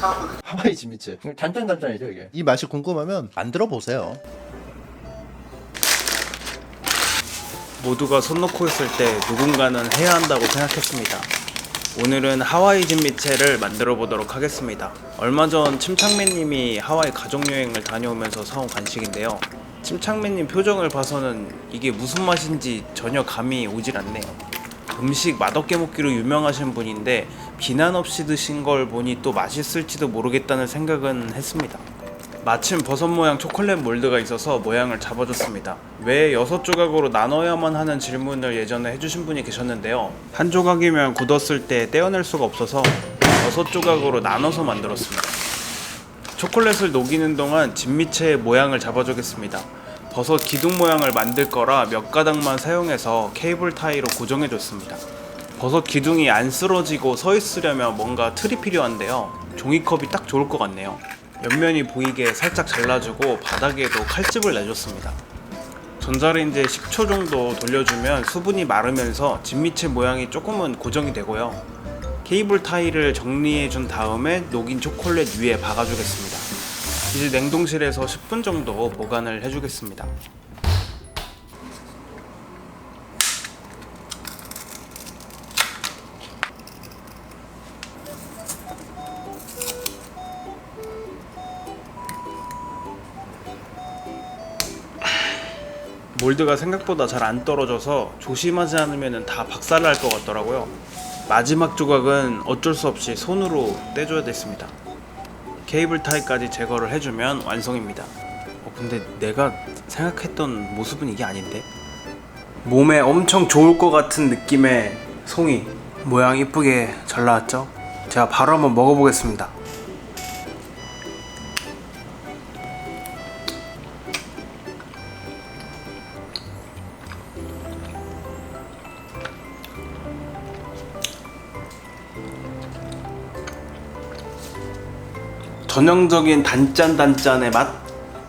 하와이 진미채 단짠단짠이죠 이게 이 맛이 궁금하면 만들어 보세요. 모두가 손 놓고 있을 때 누군가는 해야 한다고 생각했습니다. 오늘은 하와이 진미채를 만들어 보도록 하겠습니다. 얼마 전 침착맨님이 하와이 가족여행을 다녀오면서 사온 간식인데요. 침착맨님 표정을 봐서는 이게 무슨 맛인지 전혀 감이 오질 않네요. 음식 맛없게 먹기로 유명하신 분인데 비난 없이 드신 걸 보니 또 맛있을지도 모르겠다는 생각은 했습니다. 마침 버섯 모양 초콜릿 몰드가 있어서 모양을 잡아줬습니다. 왜 여섯 조각으로 나눠야만 하는 질문을 예전에 해주신 분이 계셨는데요. 한 조각이면 굳었을 때 떼어낼 수가 없어서 여섯 조각으로 나눠서 만들었습니다. 초콜릿을 녹이는 동안 진미채의 모양을 잡아주겠습니다. 버섯 기둥 모양을 만들 거라 몇 가닥만 사용해서 케이블 타이로 고정해줬습니다. 버섯 기둥이 안 쓰러지고 서 있으려면 뭔가 틀이 필요한데요. 종이컵이 딱 좋을 것 같네요. 옆면이 보이게 살짝 잘라주고 바닥에도 칼집을 내줬습니다. 전자레인지에 10초 정도 돌려주면 수분이 마르면서 진미채 모양이 조금은 고정이 되고요. 케이블 타이를 정리해 준 다음에 녹인 초콜릿 위에 박아주겠습니다. 이제 냉동실에서 10분 정도 보관을 해주겠습니다. 몰드가 생각보다 잘 안 떨어져서 조심하지 않으면 다 박살날 것 같더라고요. 마지막 조각은 어쩔 수 없이 손으로 떼줘야 됐습니다. 케이블 타이까지 제거를 해주면 완성입니다. 어, 근데 내가 생각했던 모습은 이게 아닌데? 몸에 엄청 좋을 것 같은 느낌의 송이 모양 이쁘게 잘 나왔죠? 제가 바로 한번 먹어보겠습니다. 전형적인 단짠 단짠의 맛.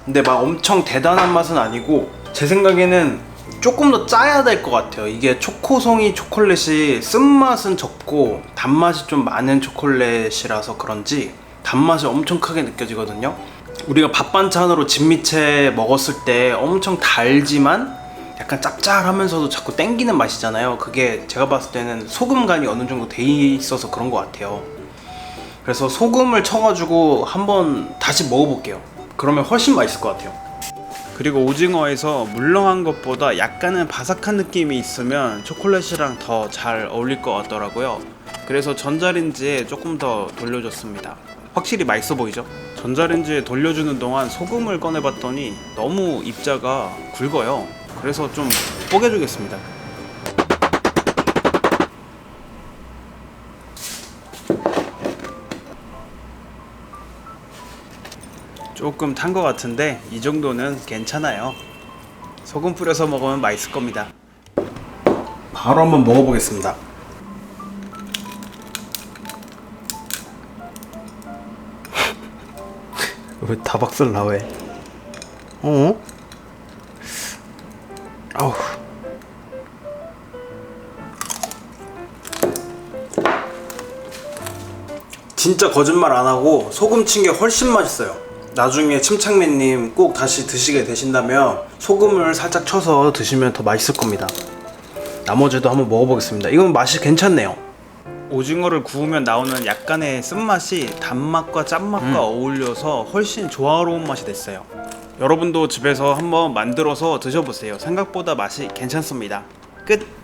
근데 막 엄청 대단한 맛은 아니고 제 생각에는 조금 더 짜야 될 것 같아요. 이게 초코송이 초콜릿이 쓴맛은 적고 단맛이 좀 많은 초콜릿이라서 그런지 단맛이 엄청 크게 느껴지거든요. 우리가 밥 반찬으로 진미채 먹었을 때 엄청 달지만 약간 짭짤하면서도 자꾸 땡기는 맛이잖아요. 그게 제가 봤을 때는 소금 간이 어느 정도 돼 있어서 그런 것 같아요. 그래서 소금을 쳐가지고 한번 다시 먹어볼게요. 그러면 훨씬 맛있을 것 같아요. 그리고 오징어에서 물렁한 것보다 약간은 바삭한 느낌이 있으면 초콜릿이랑 더 잘 어울릴 것 같더라고요. 그래서 전자레인지에 조금 더 돌려줬습니다. 확실히 맛있어 보이죠? 전자레인지에 돌려주는 동안 소금을 꺼내봤더니 너무 입자가 굵어요. 그래서 좀 뽀개주겠습니다. 조금 탄 것 같은데 이 정도는 괜찮아요. 소금 뿌려서 먹으면 맛있을 겁니다. 바로 한번 먹어보겠습니다. 왜 다 박살 나왜? 어? 아우. 진짜 거짓말 안 하고 소금 친 게 훨씬 맛있어요. 나중에 침착맨님 꼭 다시 드시게 되신다면 소금을 살짝 쳐서 드시면 더 맛있을 겁니다. 나머지도 한번 먹어보겠습니다. 이건 맛이 괜찮네요. 오징어를 구우면 나오는 약간의 쓴맛이 단맛과 짠맛과 어울려서 훨씬 조화로운 맛이 됐어요. 여러분도 집에서 한번 만들어서 드셔보세요. 생각보다 맛이 괜찮습니다. 끝!